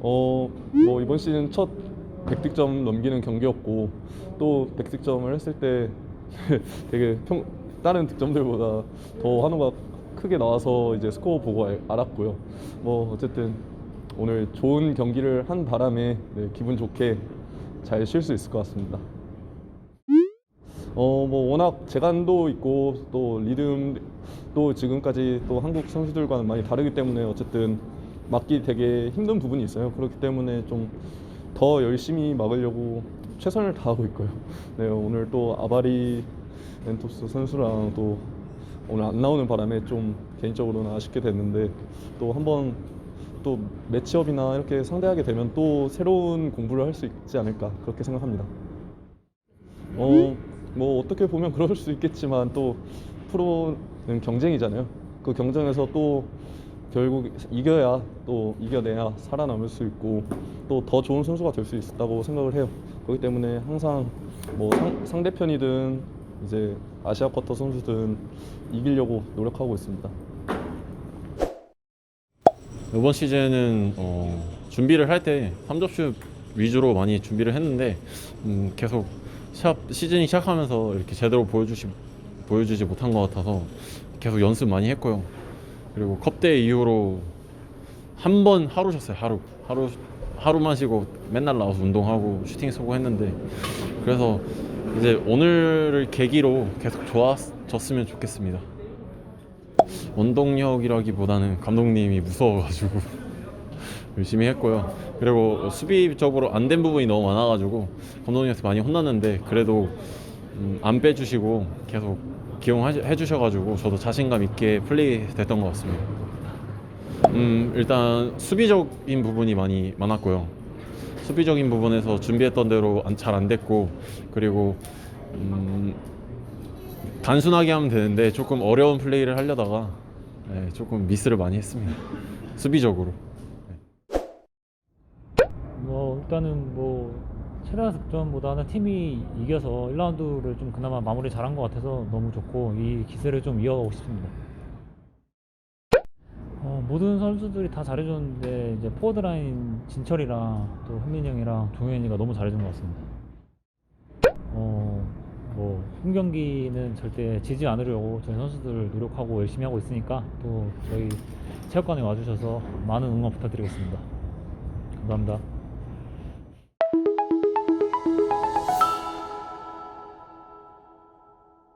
어, 뭐 이번 시즌 첫 100득점 넘기는 경기였고 또 100득점을 했을 때 되게 평, 다른 득점들보다 더 한호가 크게 나와서 이제 스코어 보고 알, 알았고요. 뭐 어쨌든 오늘 좋은 경기를 한 바람에 네, 기분 좋게 잘 쉴 수 있을 것 같습니다. 어, 뭐 워낙 재간도 있고 또 리듬도 지금까지 또 한국 선수들과는 많이 다르기 때문에 어쨌든 막기 되게 힘든 부분이 있어요. 그렇기 때문에 좀 더 열심히 막으려고 최선을 다하고 있고요. 네, 오늘 또 아바리 멘토스 선수랑 또 오늘 안 나오는 바람에 좀 개인적으로는 아쉽게 됐는데 또 한번 또 매치업이나 이렇게 상대하게 되면 또 새로운 공부를 할 수 있지 않을까 그렇게 생각합니다. 어, 뭐 어떻게 보면 그럴 수 있겠지만 또 프로는 경쟁이잖아요. 그 경쟁에서 또 결국 이겨야 또 이겨내야 살아남을 수 있고 또 더 좋은 선수가 될 수 있다고 생각을 해요. 그렇기 때문에 항상 뭐 상, 상대편이든 이제 아시아 쿼터 선수든 이기려고 노력하고 있습니다. 이번 시즌은 어, 준비를 할 때 3접슛 위주로 많이 준비를 했는데 음, 계속 시합, 시즌이 시작하면서 이렇게 제대로 보여주시, 보여주지 못한 것 같아서 계속 연습 많이 했고요. 그리고 컵대 이후로 한 번 하루 쉬었어요. 하루 하루 하루만 쉬고 맨날 나와서 운동하고 슈팅 쏘고 했는데 그래서 이제 오늘을 계기로 계속 좋아졌으면 좋겠습니다. 원동력이라기보다는 감독님이 무서워가지고 열심히 했고요. 그리고 수비적으로 안 된 부분이 너무 많아가지고 감독님한테 많이 혼났는데 그래도 음, 안 빼주시고 계속 기용해 주셔가지고 저도 자신감 있게 플레이 됐던 것 같습니다. 음, 일단 수비적인 부분이 많이 많았고요. 수비적인 부분에서 준비했던 대로 잘 안 됐고 그리고 음, 단순하게 하면 되는데 조금 어려운 플레이를 하려다가 네, 조금 미스를 많이 했습니다. 수비적으로. 뭐 일단은 뭐 최다 득점보다는 팀이 이겨서 1라운드를 좀 그나마 마무리 잘한 것 같아서 너무 좋고 이 기세를 좀 이어가고 싶습니다. 어, 모든 선수들이 다 잘해줬는데 이제 포워드 라인 진철이랑 또 현민이 형이랑 종현이가 너무 잘해준 것 같습니다. 어, 뭐 홈경기는 절대 지지 않으려고 저희 선수들 노력하고 열심히 하고 있으니까 또 저희 체육관에 와주셔서 많은 응원 부탁드리겠습니다. 감사합니다.